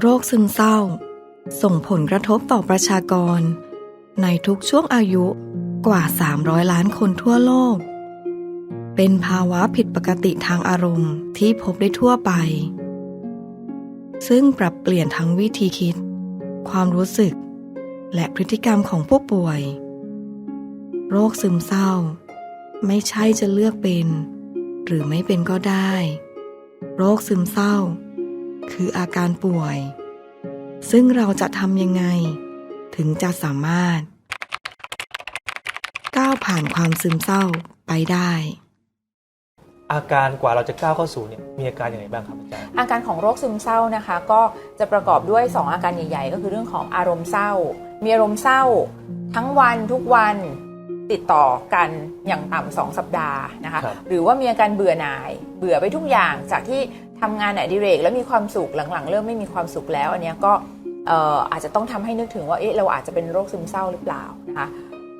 โรคซึมเศร้า ส่งผลกระทบต่อประชากร ในทุกช่วงอายุกว่า 300 ล้านคนทั่วโลก เป็นภาวะผิดปกติทางอารมณ์ที่พบได้ทั่วไป ซึ่งปรับเปลี่ยนทั้งวิธีคิด ความรู้สึก และพฤติกรรมของผู้ป่วย โรคซึมเศร้า ไม่ใช่จะเลือกเป็น หรือไม่เป็นก็ได้ โรคซึมเศร้า คืออาการป่วย ซึ่งเราจะทำยังไง ถึงจะสามารถ ก้าวผ่านความซึมเศร้าไปได้ อาการกว่าเราจะก้าวเข้าสู่เนี่ยมีอาการยังไงบ้างครับอาจารย์ อาการของโรคซึมเศร้านะคะ ก็จะประกอบด้วย 2 อาการใหญ่ ๆ ก็คือเรื่องของอารมณ์เศร้า มีอารมณ์เศร้า ทั้งวันทุกวันติดต่อกันอย่างต่ำสองสัปดาห์นะคะ ครับ หรือว่ามีอาการเบื่อหน่าย เบื่อไปทุกอย่างจากที่ ทำงานอดิเรกแล้วมีความสุขหลังๆ เริ่มไม่มีความสุขแล้ว อันเนี้ยก็เอ่ออาจจะต้องทำให้นึกถึงว่าเอ๊ะเราอาจจะเป็นโรคซึมเศร้าหรือเปล่านะคะ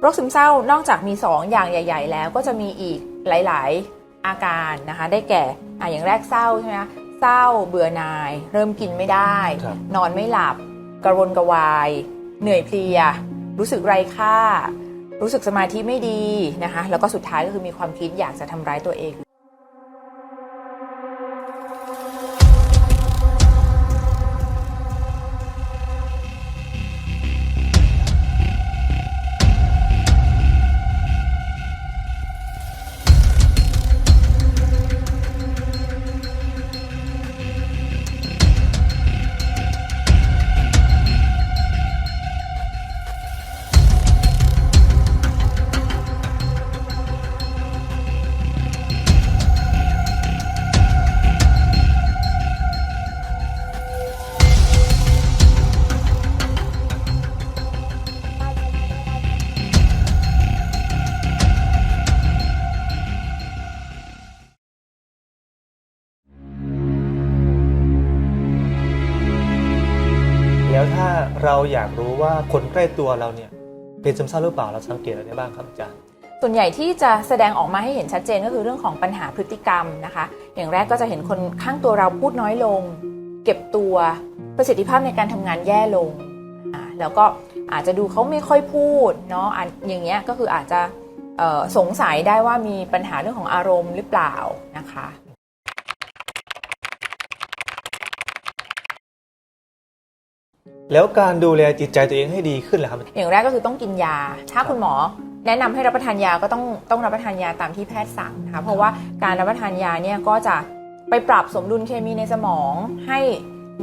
โรคซึมเศร้านอกจากมี 2 อย่างใหญ่ ๆ แล้วก็จะมีอีกหลาย ๆ อาการนะคะได้แก่อะอย่างแรกเศร้าใช่ไหมคะเศร้าเบื่อหน่าย เริ่มกินไม่ได้ครับนอนไม่หลับ กระวนกระวาย เหนื่อยเพลีย รู้สึกไร้ค่า รู้สึกสมาธิไม่ดีนะคะแล้วก็สุดท้ายก็คือมีความคิดอยากจะทำร้ายตัวเอง เราอยากรู้ว่าคนใกล้ตัวเราเนี่ยเป็นซึมเศร้าหรือเปล่าเราสังเกตอะไรได้บ้างครับอาจารย์ส่วนใหญ่ที่จะแสดงออกมาให้เห็นชัดเจนก็คือเรื่องของปัญหาพฤติกรรมนะคะ อย่างแรกก็จะเห็นคนข้างตัวเราพูดน้อยลง เก็บตัวประสิทธิภาพในการทำงานแย่ลงแล้วก็อาจจะดูเขาไม่ค่อยพูดเนาะอย่างเงี้ยก็คืออาจจะสงสัยได้ว่ามีปัญหาเรื่องของอารมณ์หรือเปล่านะคะ แล้วการดูแลจิตใจตัวเองให้ดีขึ้นล่ะครับ อย่างแรกก็คือต้องกินยา ถ้าคุณหมอแนะนำให้รับประทานยาก็ต้องต้องรับประทานยาตามที่แพทย์สั่งนะคะเพราะว่าการรับประทานยาเนี่ยก็จะไปปรับสมดุลเคมีในสมองให้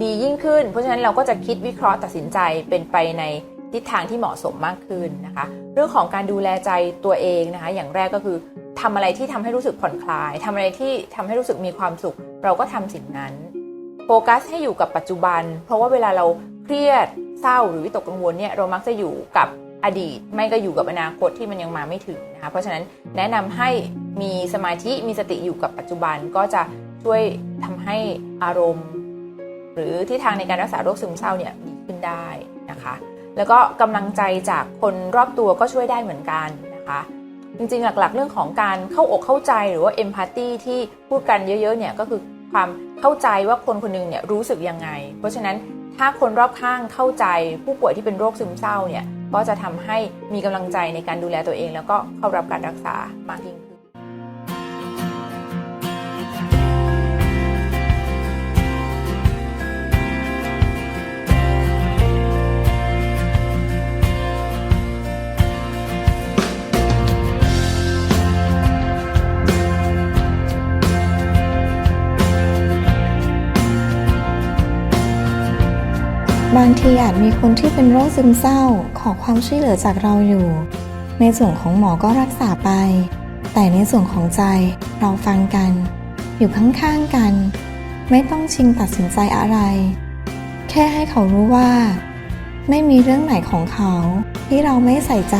ดียิ่งขึ้น เพราะฉะนั้นเราก็จะคิดวิเคราะห์ตัดสินใจเป็นไปในทิศทางที่เหมาะสมมากขึ้นนะคะ เรื่องของการดูแลใจตัวเองนะคะ อย่างแรกก็คือทำอะไรที่ทำให้รู้สึกผ่อนคลายทำอะไรที่ทำให้รู้สึกมีความสุข เราก็ทำสิ่งนั้น โฟกัสให้อยู่กับปัจจุบัน เพราะว่าเวลาเรา รียดเศร้าหรือวิตกกังวลเนี่ยเรามักจะอยู่กับอดีต ไม่ก็อยู่กับอนาคตที่มันยังมาไม่ถึงนะคะเพราะฉะนั้นแนะนำให้มีสมาธิมีสติอยู่กับปัจจุบันก็จะช่วยทำให้อารมณ์ หรือที่ทางในการรักษาโรคซึมเศร้าเนี่ยดีขึ้นได้นะคะ แล้วก็กำลังใจจากคนรอบตัวก็ช่วยได้เหมือนกันนะคะจริงๆ หลักๆ เรื่องของการเข้าอกเข้าใจหรือว่าเอมพัตตีที่พูดกันเยอะๆเนี่ยก็คือ ความเข้าใจว่าคนคนหนึงเนี่ยรู้สึกยังไง เพราะฉะนั้นถ้าคนรอบข้างเข้าใจผู้ป่วยที่เป็นโรคซึมเศร้าเนี่ยก็จะทำให้มีกำลังใจในการดูแลตัวเอง แล้วก็เข้ารับการรักษามากยิ่ง บางทีอาจมีคนที่เป็นโรคซึมเศร้า ขอความช่วยเหลือจากเราอยู่ ในส่วนของหมอก็รักษาไป แต่ในส่วนของใจเราฟังกัน อยู่ข้างๆกัน ไม่ต้องชิงตัดสินใจอะไร แค่ให้เขารู้ว่า ไม่มีเรื่องไหนของเขาที่เราไม่ใส่ใจ